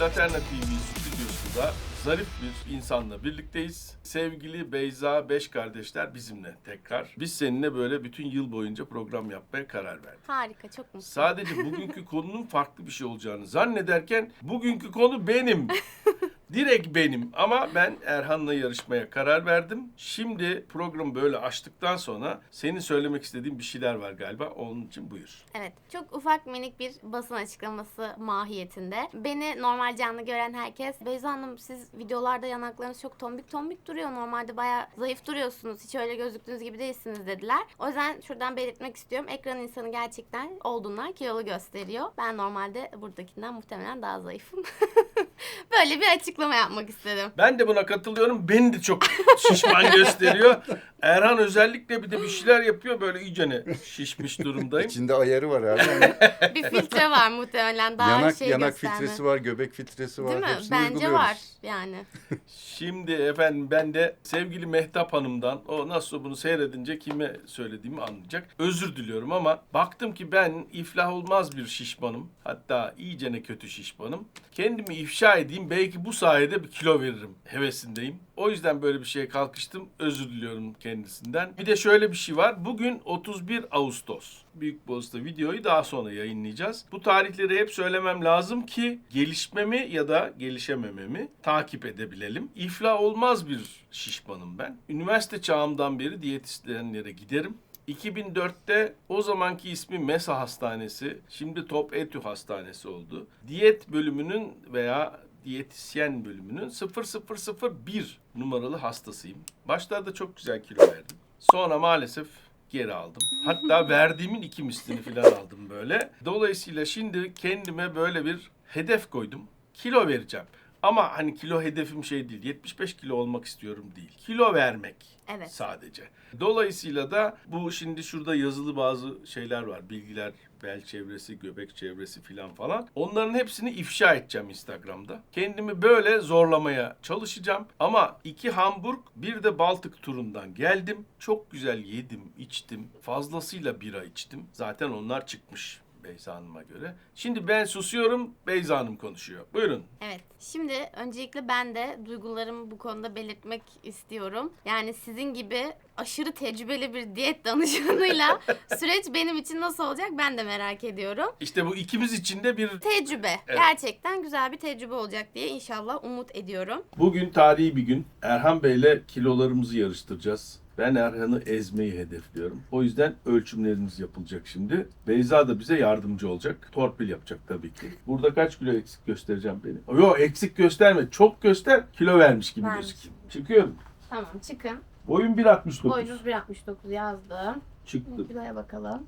Laterna TV stüdyosunda zarif bir insanla birlikteyiz. Sevgili Beyza Beş kardeşler bizimle tekrar. Biz seninle böyle bütün yıl boyunca program yapmaya karar verdik. Harika, çok mutluyum. Sadece bugünkü konunun farklı bir şey olacağını zannederken bugünkü konu benim. Direkt benim ama ben Erhan'la yarışmaya karar verdim. Şimdi programı böyle açtıktan sonra senin söylemek istediğin bir şeyler var galiba. Onun için buyur. Evet, çok ufak minik bir basın açıklaması mahiyetinde. Beni normal canlı gören herkes, Beyza Hanım siz videolarda yanaklarınız çok tombik tombik duruyor. Normalde bayağı zayıf duruyorsunuz. Hiç öyle gözüktüğünüz gibi değilsiniz dediler. O yüzden şuradan belirtmek istiyorum. Ekran insanı gerçekten olduğundan kilolu gösteriyor. Ben normalde buradakinden muhtemelen daha zayıfım. Böyle bir açıklama yapmak istedim. Ben de buna katılıyorum. Beni de çok şişman gösteriyor. Erhan özellikle bir de bir şeyler yapıyor. Böyle iyicene şişmiş durumdayım. İçinde ayarı var abi. Yani Bir filtre var muhtemelen daha yanak şey yanak gösterme. filtresi var, göbek filtresi var. Değil mi? Hepsini Bence uyguluyoruz. var yani. Şimdi efendim ben de sevgili Mehtap Hanım'dan o nasıl bunu seyredince kime söylediğimi anlayacak. Özür diliyorum ama baktım ki ben iflah olmaz bir şişmanım. Hatta iyicene kötü şişmanım. Kendimi ifşa edeyim belki bu sayede bir kilo veririm hevesindeyim. O yüzden böyle bir şeye kalkıştım. Özür diliyorum kendisinden. Bir de şöyle bir şey var. Bugün 31 Ağustos. Büyük Boğaz'da videoyu daha sonra yayınlayacağız. Bu tarihleri hep söylemem lazım ki gelişmemi ya da gelişemememi takip edebilelim. İflah olmaz bir şişmanım ben. Üniversite çağımdan beri diyetisyenlere giderim. 2004'te o zamanki ismi MESA Hastanesi, şimdi Top Etü Hastanesi oldu. Diyet bölümünün veya diyetisyen bölümünün 0001 numaralı hastasıyım. Başlarda çok güzel kilo verdim. Sonra maalesef geri aldım. Hatta verdiğimin iki mislini falan aldım böyle. Dolayısıyla şimdi kendime böyle bir hedef koydum. Kilo vereceğim. Ama hani kilo hedefim şey değil. 75 kilo olmak istiyorum değil. Kilo vermek Evet. sadece. Dolayısıyla da bu şimdi şurada yazılı bazı şeyler var. Bilgiler, bel çevresi, göbek çevresi filan falan. Onların hepsini ifşa edeceğim Instagram'da. Kendimi böyle zorlamaya çalışacağım. Ama iki Hamburg, bir de Baltık turundan geldim. Çok güzel yedim, içtim. Fazlasıyla bira içtim. Zaten onlar çıkmış. Beyza Hanım'a göre. Şimdi ben susuyorum, Beyza Hanım konuşuyor. Buyurun. Evet. Şimdi öncelikle ben de duygularımı bu konuda belirtmek istiyorum. Yani sizin gibi aşırı tecrübeli bir diyet danışmanıyla süreç benim için nasıl olacak ben de merak ediyorum. İşte bu ikimiz için de bir Tecrübe. Evet. Gerçekten güzel bir tecrübe olacak diye inşallah umut ediyorum. Bugün tarihi bir gün. Erhan Bey'le kilolarımızı yarıştıracağız. Ben Erhan'ı ezmeyi hedefliyorum. O yüzden ölçümlerimiz yapılacak şimdi. Beyza da bize yardımcı olacak. Torpil yapacak tabii ki. Burada kaç kilo eksik göstereceğim beni? Yok eksik gösterme. Çok göster. Kilo vermiş gibi Vermiş. gözüküyor. Çıkıyorum. Tamam çıkın. Boyum 1.69. Boyunuz 1.69 yazdım. Çıktı. Kiloya bakalım.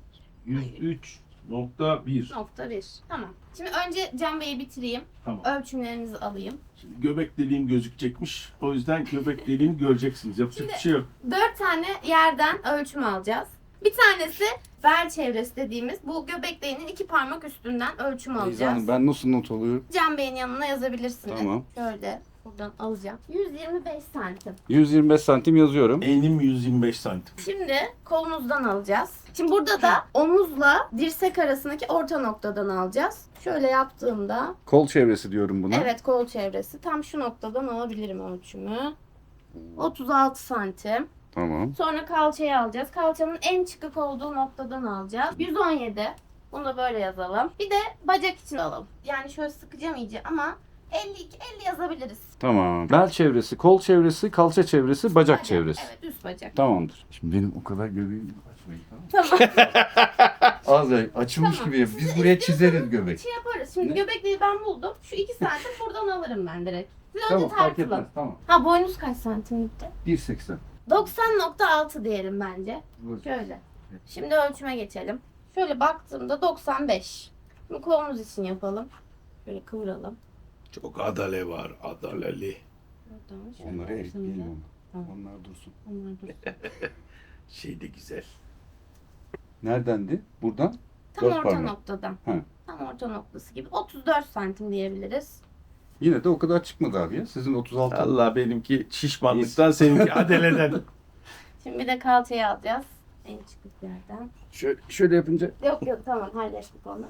103.1. Nokta 1. Tamam. Şimdi önce Can Bey'i bitireyim. Tamam. Ölçümlerinizi alayım. Şimdi göbek deliğim gözükecekmiş. O yüzden göbek deliğimi göreceksiniz. Yapacak bir şey yok. Dört tane yerden ölçüm alacağız. Bir tanesi bel çevresi dediğimiz bu göbek deliğinin iki parmak üstünden ölçüm Beyza alacağız. Hanım ben nasıl not alıyorum? Can Bey'in yanına yazabilirsiniz. Tamam. Şöyle buradan alacağım. 125 santim. 125 santim yazıyorum. Enim 125 santim. Şimdi kolumuzdan alacağız. Şimdi burada da omuzla dirsek arasındaki orta noktadan alacağız. Şöyle yaptığımda Kol çevresi diyorum buna. evet kol çevresi tam şu noktadan alabilirim ölçümü. 36 santim. Tamam. Sonra kalçayı alacağız. Kalçanın en çıkık olduğu noktadan alacağız. 117. Bunu da böyle yazalım. Bir de bacak için alalım. Yani şöyle sıkacağım iyice ama 52 50 yazabiliriz. Tamam. Bel çevresi, kol çevresi, kalça çevresi, bacak, Bacak, çevresi. Evet üst bacak. Tamamdır. Şimdi benim o kadar göbeğim açmayın tamam mı? Tamam. Az açılmış Tamam. gibi. yap. Biz buraya çizeriz göbek. şey yaparız. Şimdi Ne? göbekliği ben buldum. Şu 2 santim buradan alırım ben direkt. Siz önce Tamam fark tartılın. etmez. Tamam. Ha boynuz kaç santimlikti? 1.80. 90.6 diyelim bence. Şöyle. Şimdi ölçüme geçelim. Şöyle baktığımda 95. Şimdi kolumuz için yapalım. Şöyle kıvıralım. Çok adale var. Adaleli. Buradan şöyle Onları baktığımda- eritmeyelim Tamam. ama. Onlar dursun. Onlar dursun. Şey de güzel. Neredendi? Buradan? Tam Dört orta parmak. noktadan. Ha. Tam orta noktası gibi. 34 santim diyebiliriz. Yine de o kadar çıkmadı abi ya. Sizin 36. Allah benimki şişmanlıktan seninki adeleden. Şimdi bir de kalçayı alacağız. En çıkık yerden. Şöyle, şöyle yapınca Yok yok tamam hallettik onu.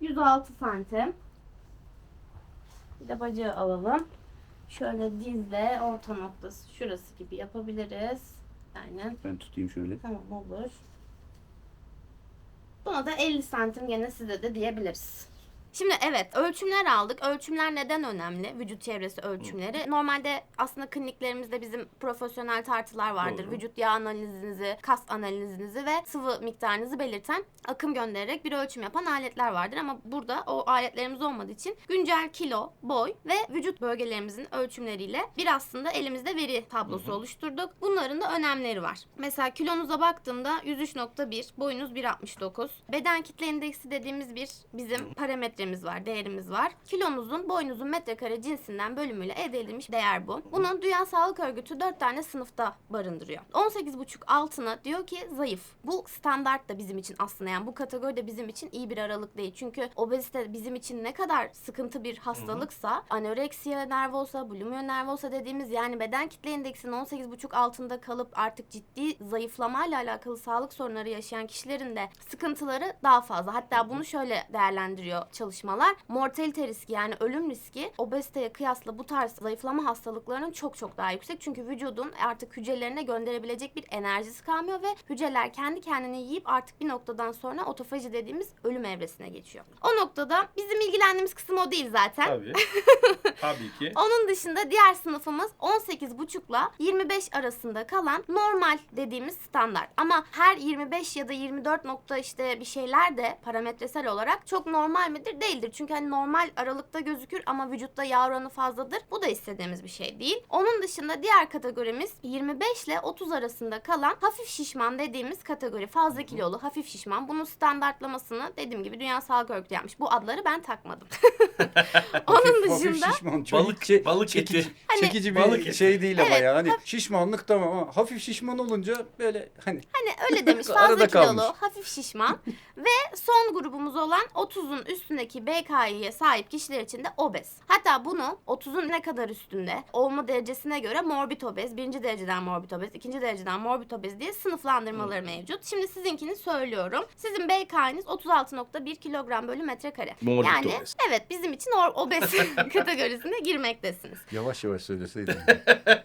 106 santim. Bir de bacağı alalım. Şöyle dizle orta noktası şurası gibi yapabiliriz. Aynen. Ben tutayım şöyle. Tamam olur. Buna da 50 santim gene size de diyebiliriz. Şimdi evet ölçümler aldık. Ölçümler neden önemli? Vücut çevresi ölçümleri. Normalde aslında kliniklerimizde bizim profesyonel tartılar vardır. Doğru. Vücut yağ analizinizi, kas analizinizi ve sıvı miktarınızı belirten akım göndererek bir ölçüm yapan aletler vardır. Ama burada o aletlerimiz olmadığı için güncel kilo, boy ve vücut bölgelerimizin ölçümleriyle bir aslında elimizde veri tablosu oluşturduk. Bunların da önemleri var. Mesela kilonuza baktığımda 103.1, boyunuz 1.69. Beden kitle indeksi dediğimiz bir bizim parametremiz var, değerimiz var. Kilonuzun boyunuzun metrekare cinsinden bölümüyle elde edilmiş değer bu. Bunu Dünya Sağlık Örgütü 4 tane sınıfta barındırıyor. 18,5 altına diyor ki zayıf. Bu standart da bizim için aslında yani bu kategori de bizim için iyi bir aralık değil. Çünkü obezite bizim için ne kadar sıkıntı bir hastalıksa anoreksiya nervosa, bulimia nervosa dediğimiz yani beden kitle indeksinin 18,5 altında kalıp artık ciddi zayıflamayla alakalı sağlık sorunları yaşayan kişilerin de sıkıntıları daha fazla. Hatta bunu şöyle değerlendiriyor çalışmalar. Mortalite riski yani ölüm riski obeziteye kıyasla bu tarz zayıflama hastalıklarının çok çok daha yüksek. Çünkü vücudun artık hücrelerine gönderebilecek bir enerjisi kalmıyor ve hücreler kendi kendini yiyip artık bir noktadan sonra otofaji dediğimiz ölüm evresine geçiyor. O noktada bizim ilgilendiğimiz kısım o değil zaten. Tabii. Tabii ki. Onun dışında diğer sınıfımız 18,5 ile 25 arasında kalan normal dediğimiz standart. Ama her 25 ya da 24 nokta işte bir şeyler de parametresel olarak çok normal midir? Değildir. Çünkü hani normal aralıkta gözükür ama vücutta yağ oranı fazladır. Bu da istediğimiz bir şey değil. Onun dışında diğer kategorimiz 25 ile 30 arasında kalan hafif şişman dediğimiz kategori. Fazla kilolu, hafif şişman. Bunun standartlamasını dediğim gibi Dünya Sağlık Örgütü yapmış. Bu adları ben takmadım. Onun Hafif- hafif dışında şişman, çok Balık- çe- balık çekici, eti. Hani- çekici bir Balık eti. şey değil ama Evet, ya. Hani şişmanlık tamam ama hafif şişman olunca böyle hani Hani öyle demiş Arada fazla kilolu, kalmış. hafif şişman ve son grubumuz olan 30'un üstündeki BKI'ye sahip kişiler için de obez. Hatta bunu 30'un ne kadar üstünde olma derecesine göre morbid obez, birinci dereceden morbid obez, ikinci dereceden morbid obez diye sınıflandırmaları mevcut. Şimdi sizinkini söylüyorum. Sizin BKI'niz 36.1 kilogram bölü metrekare. Morbid yani obez. evet bizim için o obez kategorisine girmektesiniz. yavaş yavaş söyleseydin.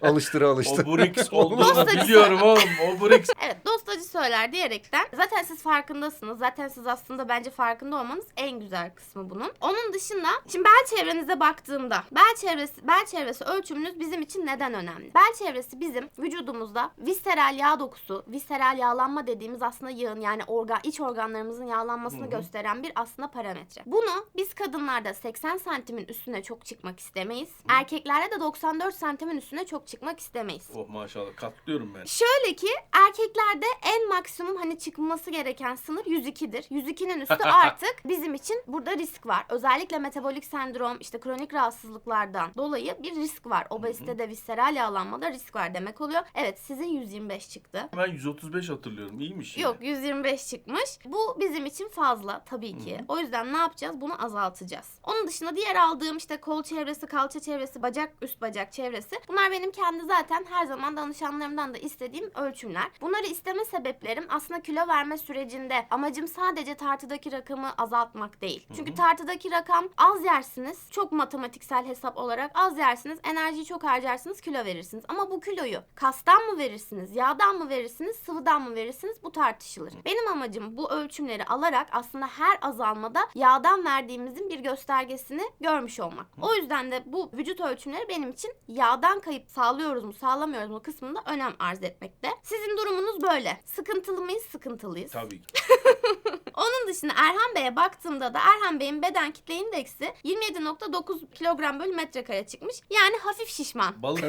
alıştıra alıştıra. Oburix olduğunu Dostacı. biliyorum oğlum. Oburix. Evet dostacı söyler diyerekten zaten siz farkındasınız. Zaten siz aslında bence farkında olmanız en güzel kısmı bunun. Onun dışında şimdi bel çevrenize baktığımda bel çevresi bel çevresi ölçümünüz bizim için neden önemli? Bel çevresi bizim vücudumuzda visceral yağ dokusu, visceral yağlanma dediğimiz aslında yağın yani organ iç organlarımızın yağlanmasını gösteren bir aslında parametre. Bunu biz kadınlarda 80 santimin üstüne çok çıkmak istemeyiz. Erkeklerde de 94 santimin üstüne çok çıkmak istemeyiz. Oh maşallah katlıyorum ben. Şöyle ki erkeklerde en maksimum hani çıkması gereken sınır 102'dir. 102'nin üstü artık bizim için burada risk var. Özellikle metabolik sendrom işte kronik rahatsızlıklardan dolayı bir risk var. Obezitede visceral yağlanmada risk var demek oluyor. Evet sizin 125 çıktı. Ben 135 hatırlıyorum. İyiymiş yine. Yok 125 çıkmış. Bu bizim için fazla tabii ki. O yüzden ne yapacağız? Bunu azaltacağız. Onun dışında diğer aldığım işte kol çevresi, kalça çevresi, bacak, üst bacak çevresi. Bunlar benim kendi zaten her zaman danışanlarımdan da istediğim ölçümler. Bunları isteme sebeplerim aslında kilo verme sürecinde amacım sadece tartıdaki rakamı azaltmak değil. Çünkü tartıdaki rakam az yersiniz. Çok matematiksel hesap olarak az yersiniz. Enerjiyi çok harcarsınız, kilo verirsiniz. Ama bu kiloyu kastan mı verirsiniz, yağdan mı verirsiniz, sıvıdan mı verirsiniz bu tartışılır. Benim amacım bu ölçümleri alarak aslında her azalmada yağdan verdiğimizin bir göstergesini görmüş olmak. O yüzden de bu vücut ölçümleri benim için yağdan kayıp sağlıyoruz mu, sağlamıyoruz mu kısmında önem arz etmekte. Sizin durumunuz böyle. Sıkıntılı mıyız? Sıkıntılıyız. Tabii ki. Onun dışında Erhan Bey'e baktığımda da Erhan Bey'in beden kitle indeksi 27.9 kilogram bölü metrekare çıkmış. Yani hafif şişman. Balık.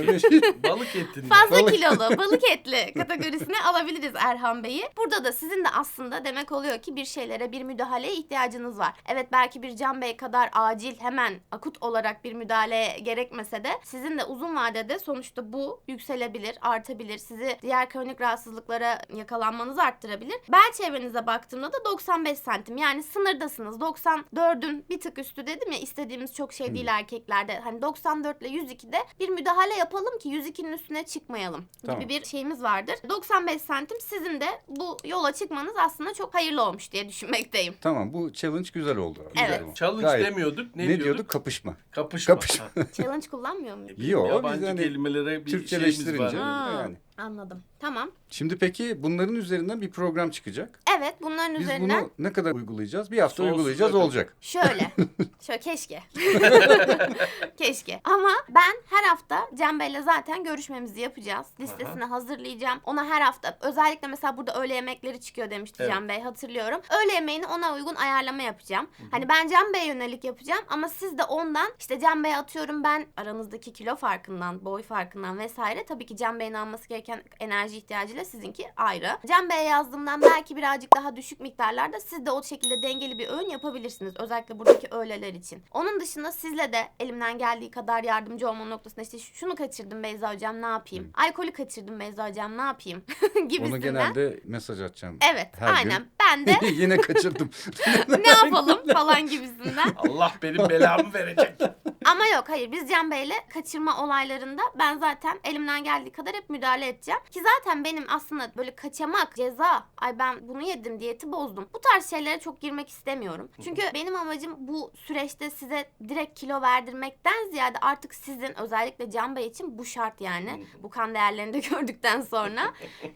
Balık etinden. Fazla Balık- kilolu, balık etli kategorisine alabiliriz Erhan Bey'i. Burada da sizin de aslında demek oluyor ki bir şeylere, bir müdahaleye ihtiyacınız var. Evet belki bir Can Bey kadar acil, hemen akut olarak bir müdahale gerekmese de sizin de uzun vadede sonuçta bu yükselebilir, artabilir. Sizi diğer kronik rahatsızlıklara yakalanmanızı arttırabilir. Bel çevrenize baktığımda da 95 95 santim yani sınırdasınız. 94'ün bir tık üstü dedim ya istediğimiz çok şey değil erkeklerde. Hani 94 ile 102'de bir müdahale yapalım ki 102'nin üstüne çıkmayalım Tamam. gibi bir şeyimiz vardır. 95 santim sizin de bu yola çıkmanız aslında çok hayırlı olmuş diye düşünmekteyim. Tamam bu challenge güzel oldu. Güzel Evet. oldu. Challenge Gayet. demiyorduk. Ne, Ne, diyorduk? diyorduk? Kapışma. Kapışma. Kapışma. Ha. Challenge kullanmıyor muyum? Yo, Yabancı biz hani kelimelere bir şeyimiz Türkçeleştirince var. Ha. yani. Anladım. Tamam. Şimdi peki bunların üzerinden bir program çıkacak. Evet bunların Biz üzerinden bunu ne kadar uygulayacağız? Bir hafta Sonsuza uygulayacağız kadar. olacak. Şöyle. Şöyle keşke. keşke. Ama ben her hafta Cem Bey'le zaten görüşmemizi yapacağız. Listesini hazırlayacağım. Ona her hafta özellikle mesela burada öğle yemekleri çıkıyor demişti Evet. Cem Bey hatırlıyorum. Öğle yemeğini ona uygun ayarlama yapacağım. Hani ben Cem Bey'e yönelik yapacağım ama siz de ondan işte Cem Bey'e atıyorum ben aranızdaki kilo farkından, boy farkından vesaire tabii ki Cem Bey'in alması gereken enerji ihtiyacıyla sizinki ayrı. Cem Bey'e yazdığımdan belki birazcık daha düşük miktarlarda siz de o şekilde dengeli bir öğün yapabilirsiniz. Özellikle buradaki öğleler için. Onun dışında sizle de elimden geldiği kadar yardımcı olma noktasında işte şunu kaçırdım Beyza Hocam ne yapayım? Alkolü kaçırdım Beyza Hocam ne yapayım? Gibisinden. Onu genelde mesaj atacağım. Evet her aynen. gün. Ben de Yine kaçırdım. ne yapalım falan gibisinden. Allah benim belamı verecek. Ama yok hayır biz Can Bey'le kaçırma olaylarında ben zaten elimden geldiği kadar hep müdahale edeceğim. Ki zaten benim aslında böyle kaçamak, ceza, ay ben bunu yedim diyeti bozdum. Bu tarz şeylere çok girmek istemiyorum. Çünkü benim amacım bu süreçte size direkt kilo verdirmekten ziyade artık sizin özellikle Can Bey için bu şart yani. Bu kan değerlerini de gördükten sonra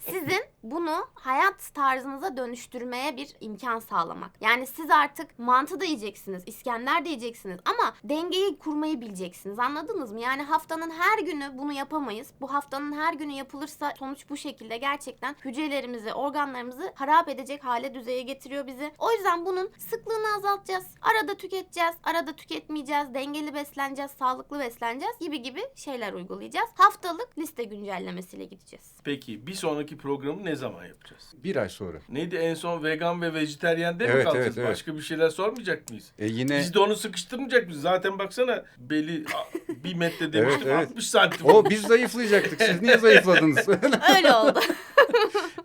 sizin bunu hayat tarzınıza dönüştürmeye bir imkan sağlamak. Yani siz artık mantı da yiyeceksiniz, İskender de yiyeceksiniz ama dengeyi kurmayı bileceksiniz. Anladınız mı? Yani haftanın her günü bunu yapamayız. Bu haftanın her günü yapılırsa sonuç bu şekilde gerçekten hücrelerimizi, organlarımızı harap edecek hale düzeye getiriyor bizi. O yüzden bunun sıklığını azaltacağız. Arada tüketeceğiz, arada tüketmeyeceğiz, dengeli besleneceğiz, sağlıklı besleneceğiz gibi gibi şeyler uygulayacağız. Haftalık liste güncellemesiyle gideceğiz. Peki bir sonraki programı ne zaman yapacağız? Bir ay sonra. Neydi en son vegan ve vejeteryan mi Evet, kalacağız? evet, evet. Başka bir şeyler sormayacak mıyız? E yine Biz de onu sıkıştırmayacak mıyız? Zaten baksana beli a, bir metre demiştim Evet, evet. 60 santim. o biz zayıflayacaktık. Siz niye zayıfladınız? Öyle oldu.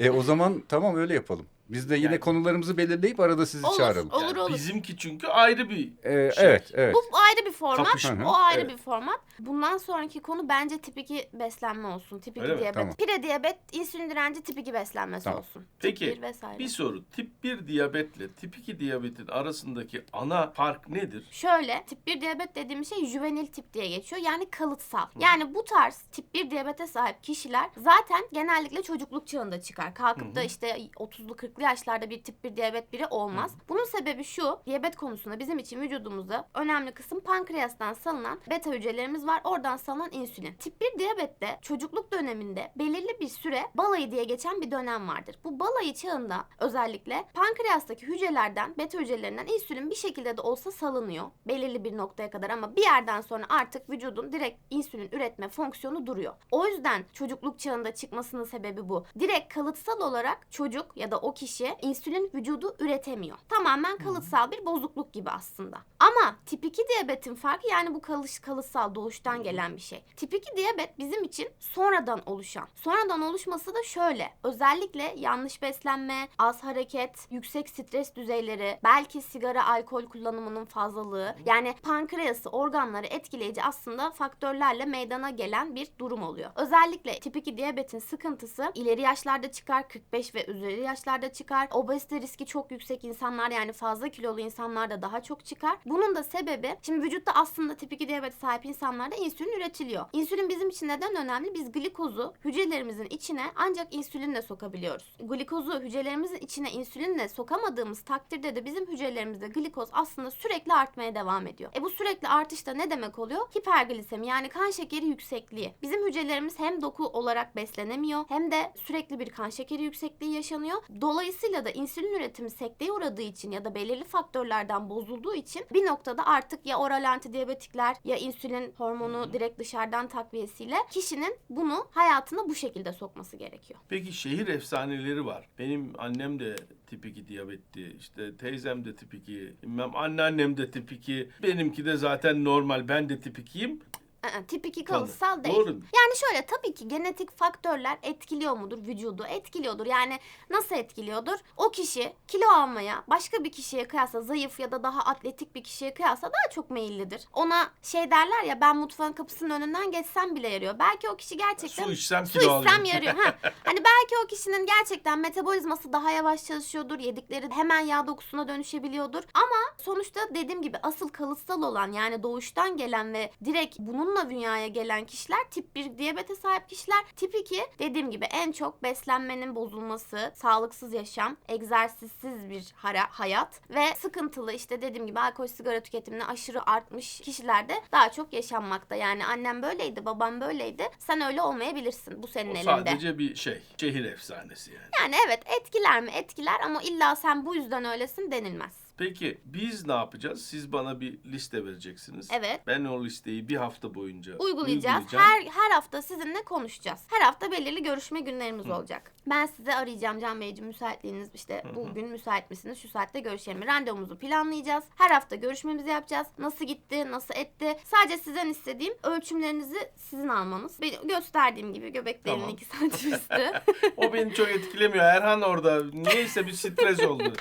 E o zaman tamam öyle yapalım. Biz de yine Yani- konularımızı belirleyip arada sizi Olur, çağıralım. olur, Yani olur. Bizimki çünkü ayrı bir E, Şey. evet, evet. Bu ayrı bir format. Kapışma. O ayrı Evet. bir format. Bundan sonraki konu bence tip 2 beslenme olsun. Tip 2 Öyle mi? diyabet. Tamam. Pire diyabet, insülin direnci tip 2 beslenmesi Tamam. olsun. Peki, Tip 1 vesaire. Bir soru. Tip 1 diyabetle tip 2 diyabetin arasındaki ana fark nedir? Şöyle tip 1 diyabet dediğimiz şey juvenil tip diye geçiyor. Yani kalıtsal. Yani bu tarz tip 1 diyabete sahip kişiler zaten genellikle çocukluk çağında çıkar. Kalkıp da işte 30'lu 40'lı yaşlarda bir tip 1 diyabet biri olmaz. Bunun sebebi şu. Diyabet konusunda bizim için vücudumuzda önemli kısım pankreastan salınan beta hücrelerimiz var. Oradan salınan insülin. Tip 1 diyabette çocukluk döneminde belirli bir süre balayı diye geçen bir dönem vardır. Bu balayı çağında özellikle pankreastaki hücrelerden, beta hücrelerinden insülin bir şekilde de olsa salınıyor. Belirli bir noktaya kadar ama bir yerden sonra artık vücudun direkt insülin üretme fonksiyonu duruyor. O yüzden çocukluk çağında çıkmasının sebebi bu. Direkt kalıtsal olarak çocuk ya da o kişi insülin vücudu üretemiyor. Tamamen kalıtsal bir bozukluk gibi aslında. Ama tip 2 diyabetin farkı yani bu kalış kalıtsal doğuştan gelen bir şey. Tip 2 diyabet bizim için sonradan oluşan. Sonradan oluşması da şöyle. Özellikle yanlış beslenme, az hareket, yüksek stres düzeyleri, belki sigara, alkol kullanımının fazlalığı. Yani pankreası, organları etkileyici aslında faktörlerle meydana gelen bir durum oluyor. Özellikle tip 2 diyabetin sıkıntısı ileri yaşlarda çıkar, 45 ve üzeri yaşlarda çıkar. Obezite riski çok yüksek insanlar yani fazla kilolu insanlarda daha çok çıkar. Bunun da sebebi şimdi vücutta aslında tip 2 diyabete sahip insanlarda insülin üretiliyor. İnsülin bizim için neden önemli? Biz glikozu hücrelerimizin içine ancak insülinle sokabiliyoruz. Glikozu hücrelerimizin içine insülinle sokamadığımız takdirde de bizim hücrelerimizde glikoz aslında sürekli artmaya devam ediyor. E bu sürekli artışta ne demek oluyor? Hiperglisemi yani kan şekeri yüksekliği. Bizim hücrelerimiz hem doku olarak beslenemiyor hem de sürekli bir kan şekeri yüksekliği yaşanıyor. Dolayısıyla da insülin üretimi sekteye uğradığı için ya da belirli faktörlerden bozulduğu için bir noktada artık ya oral antidiyabetikler ya insülin hormonu direkt dışarıdan takviyesiyle kişinin bunu hayatına bu şekilde sokması gerekiyor. Peki şehir efsaneleri var. Benim annem de tip 2 diyabetti. İşte teyzem de tip 2. Bilmem anneannem de tip 2. Benimki de zaten normal. Ben de tip 2'yim. Aa, tip 2 Kanı. kalıtsal değil. Doğru. Yani şöyle tabii ki genetik faktörler etkiliyor mudur vücudu? Etkiliyordur. Yani nasıl etkiliyordur? O kişi kilo almaya başka bir kişiye kıyasla zayıf ya da daha atletik bir kişiye kıyasla daha çok meyillidir. Ona şey derler ya ben mutfağın kapısının önünden geçsem bile yarıyor. Belki o kişi gerçekten Su içsem su kilo içsem yarıyor. Ha. Hani belki o kişinin gerçekten metabolizması daha yavaş çalışıyordur. Yedikleri hemen yağ dokusuna dönüşebiliyordur. Ama sonuçta dediğim gibi asıl kalıtsal olan yani doğuştan gelen ve direkt bununla dünyaya gelen kişiler tip 1 diyabete sahip kişiler. Tip 2 dediğim gibi en çok beslenmenin bozulması, sağlıksız yaşam, egzersizsiz bir hayat ve sıkıntılı işte dediğim gibi alkol sigara tüketimine aşırı artmış kişilerde daha çok yaşanmakta. Yani annem böyleydi, babam böyleydi. Sen öyle olmayabilirsin. Bu senin O elinde. sadece bir şey. Şehir efsanesi yani. Yani evet etkiler mi? Etkiler ama illa sen bu yüzden öylesin denilmez. Peki biz ne yapacağız? Siz bana bir liste vereceksiniz. Evet. Ben o listeyi bir hafta boyunca Uygulayacağız. uygulayacağım. Her her hafta sizinle konuşacağız. Her hafta belirli görüşme günlerimiz olacak. Ben size arayacağım Can Beyciğim müsaitliğiniz işte bugün müsait misiniz? Şu saatte görüşelim. Randevumuzu planlayacağız. Her hafta görüşmemizi yapacağız. Nasıl gitti? Nasıl etti? Sadece sizden istediğim ölçümlerinizi sizin almanız. Benim gösterdiğim gibi göbeklerinin Tamam. 2 santim üstü. O beni çok etkilemiyor. Erhan orada niyeyse bir stres oldu.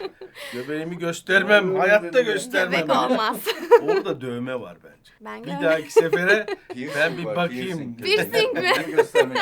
Göbeğimi göstermem. Hayatta göstermem. Göbek olmaz. Orada dövme var bence. Ben Bir görmedim. dahaki sefere Piercing ben bir var, bakayım. piercing. Piercing mi? Göstermek.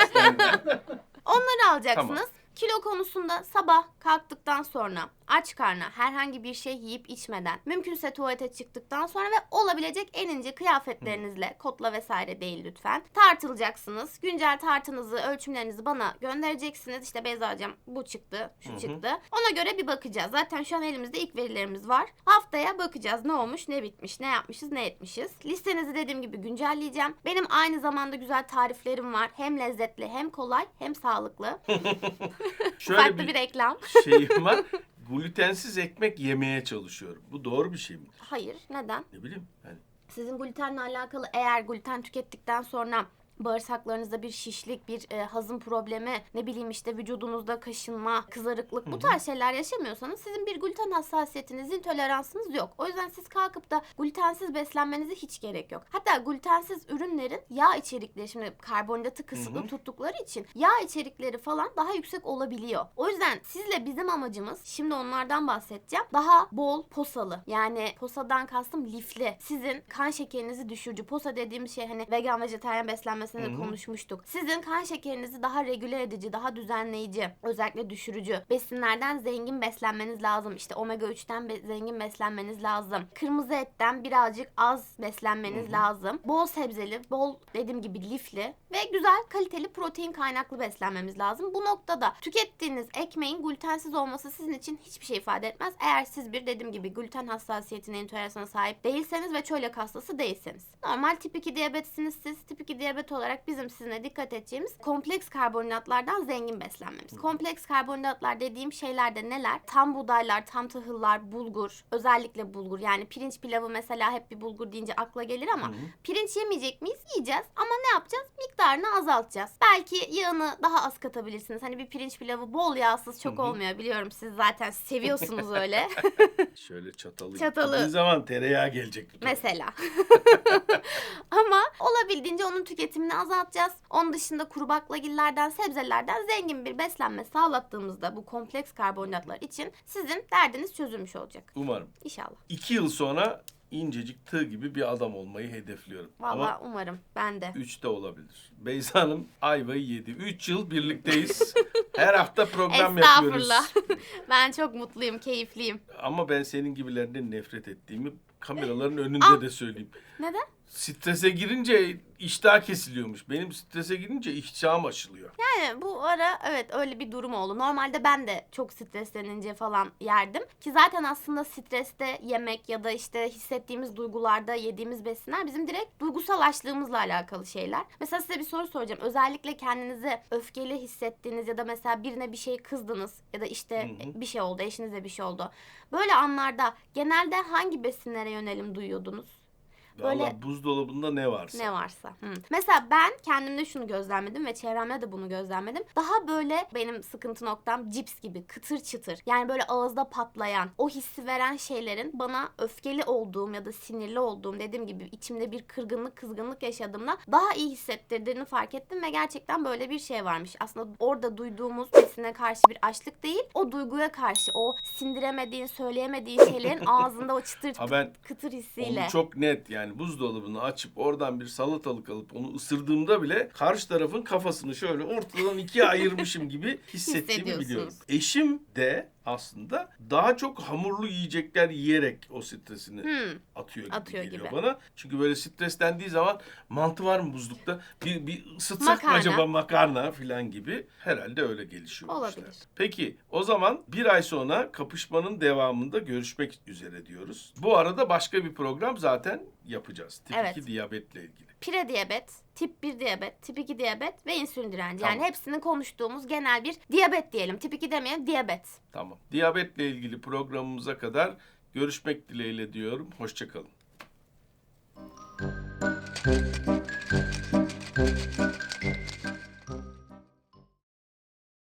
Onları alacaksınız. Kilo konusunda sabah kalktıktan sonra aç karna herhangi bir şey yiyip içmeden mümkünse tuvalete çıktıktan sonra ve olabilecek en ince kıyafetlerinizle kotla vesaire değil lütfen tartılacaksınız. Güncel tartınızı ölçümlerinizi bana göndereceksiniz. İşte Beyza'cığım bu çıktı şu Hı hı. çıktı. Ona göre bir bakacağız. Zaten şu an elimizde ilk verilerimiz var. Haftaya bakacağız ne olmuş ne bitmiş ne yapmışız ne etmişiz. Listenizi dediğim gibi güncelleyeceğim. Benim aynı zamanda güzel tariflerim var. Hem lezzetli hem kolay hem sağlıklı. Şöyle Farklı bir bir reklam. şeyim var. Glutensiz ekmek yemeye çalışıyorum. Bu doğru bir şey midir? Hayır. Neden? Ne bileyim. Yani Sizin glutenle alakalı eğer gluten tükettikten sonra bağırsaklarınızda bir şişlik, bir e, hazım problemi, ne bileyim işte vücudunuzda kaşınma, kızarıklık bu tarz şeyler yaşamıyorsanız sizin bir gluten hassasiyetiniz, intoleransınız yok. O yüzden siz kalkıp da glutensiz beslenmenize hiç gerek yok. Hatta glutensiz ürünlerin yağ içerikleri şimdi karbonhidratı kısıtlı tuttukları için yağ içerikleri falan daha yüksek olabiliyor. O yüzden sizle bizim amacımız şimdi onlardan bahsedeceğim. Daha bol posalı. Yani posadan kastım lifli. Sizin kan şekerinizi düşürücü. Posa dediğim şey hani vegan vejetaryen beslenmesinde de konuşmuştuk. Sizin kan şekerinizi daha regüle edici, daha düzenleyici, özellikle düşürücü besinlerden zengin beslenmeniz lazım. İşte omega 3'ten be- zengin beslenmeniz lazım. Kırmızı etten birazcık az beslenmeniz lazım. Bol sebzeli, bol dediğim gibi lifli ve güzel kaliteli protein kaynaklı beslenmemiz lazım. Bu noktada tükettiğiniz ekmeğin glutensiz olması sizin için hiçbir şey ifade etmez. Eğer siz bir dediğim gibi gluten hassasiyetine, intoleransına sahip değilseniz ve çölyak hastası değilseniz. Normal tip 2 diyabetsiniz siz. Tip 2 diyabet olarak bizim sizinle dikkat edeceğimiz kompleks karbonhidratlardan zengin beslenmemiz. Kompleks karbonhidratlar dediğim şeyler de neler? Tam buğdaylar, tam tahıllar, bulgur, özellikle bulgur. Yani pirinç pilavı mesela hep bir bulgur deyince akla gelir ama pirinç yemeyecek miyiz? Yiyeceğiz ama ne yapacağız? Miktarını azaltacağız. Belki yağını daha az katabilirsiniz. Hani bir pirinç pilavı bol yağsız çok Hı hı. olmuyor biliyorum. Siz zaten seviyorsunuz öyle. şöyle çatalı. Çatalı. Ne zaman tereyağı gelecek? Mesela. Ama olabildiğince onun tüketimini azaltacağız. Onun dışında kuru baklagillerden, sebzelerden zengin bir beslenme sağlattığımızda bu kompleks karbonhidratlar için sizin derdiniz çözülmüş olacak. Umarım. İnşallah. İki yıl sonra incecik tığ gibi bir adam olmayı hedefliyorum. Vallahi Ama umarım. Ben de. üç de olabilir. Beyza Hanım ayvayı yedi. Üç yıl birlikteyiz. Her hafta program yapıyoruz. Estağfurullah. ben çok mutluyum, keyifliyim. Ama ben senin gibilerinden nefret ettiğimi kameraların önünde de söyleyeyim. Neden? Strese girince iştah kesiliyormuş. Benim strese girince iştahım aşılıyor. Yani bu ara evet öyle bir durum oldu. Normalde ben de çok streslenince falan yerdim. Ki zaten aslında streste yemek ya da işte hissettiğimiz duygularda yediğimiz besinler bizim direkt duygusal açlığımızla alakalı şeyler. Mesela size bir soru soracağım. Özellikle kendinizi öfkeli hissettiğiniz ya da mesela birine bir şey kızdınız ya da işte Hı hı. bir şey oldu, eşinize bir şey oldu. Böyle anlarda genelde hangi besinlere yönelim duyuyordunuz? Böyle Valla buzdolabında ne varsa. ne varsa. Hı. Mesela ben kendimde şunu gözlemledim ve çevremde de bunu gözlemledim. Daha böyle benim sıkıntı noktam cips gibi kıtır çıtır. Yani böyle ağızda patlayan, o hissi veren şeylerin bana öfkeli olduğum ya da sinirli olduğum dediğim gibi içimde bir kırgınlık, kızgınlık yaşadığımda daha iyi hissettirdiğini fark ettim ve gerçekten böyle bir şey varmış. Aslında orada duyduğumuz besine karşı bir açlık değil, o duyguya karşı o sindiremediğin, söyleyemediğin şeylerin ağzında o çıtır Ha ben kıtır hissiyle. Onu çok net yani buzdolabını açıp oradan bir salatalık alıp onu ısırdığımda bile karşı tarafın kafasını şöyle ortadan ikiye ayırmışım gibi hissettiğimi biliyorum. Eşim de aslında daha çok hamurlu yiyecekler yiyerek o stresini Hmm. atıyor gibi Atıyor geliyor gibi. bana. Çünkü böyle streslendiği zaman mantı var mı buzlukta? Bir, bir ısıtsak mı Makarna. acaba makarna falan gibi. Herhalde öyle gelişiyor. Olabilir. işler. Peki o zaman bir ay sonra kapışmanın devamında görüşmek üzere diyoruz. Bu arada başka bir program zaten yapacağız. Tip Evet. 2 diyabetle ilgili. Pre-diyabet, tip 1 diyabet, tip 2 diyabet ve insülin direnci. Tamam. Yani hepsini konuştuğumuz genel bir diyabet diyelim. Tip 2 demeyelim, diyabet. Tamam. Diyabetle ilgili programımıza kadar görüşmek dileğiyle diyorum. Hoşçakalın.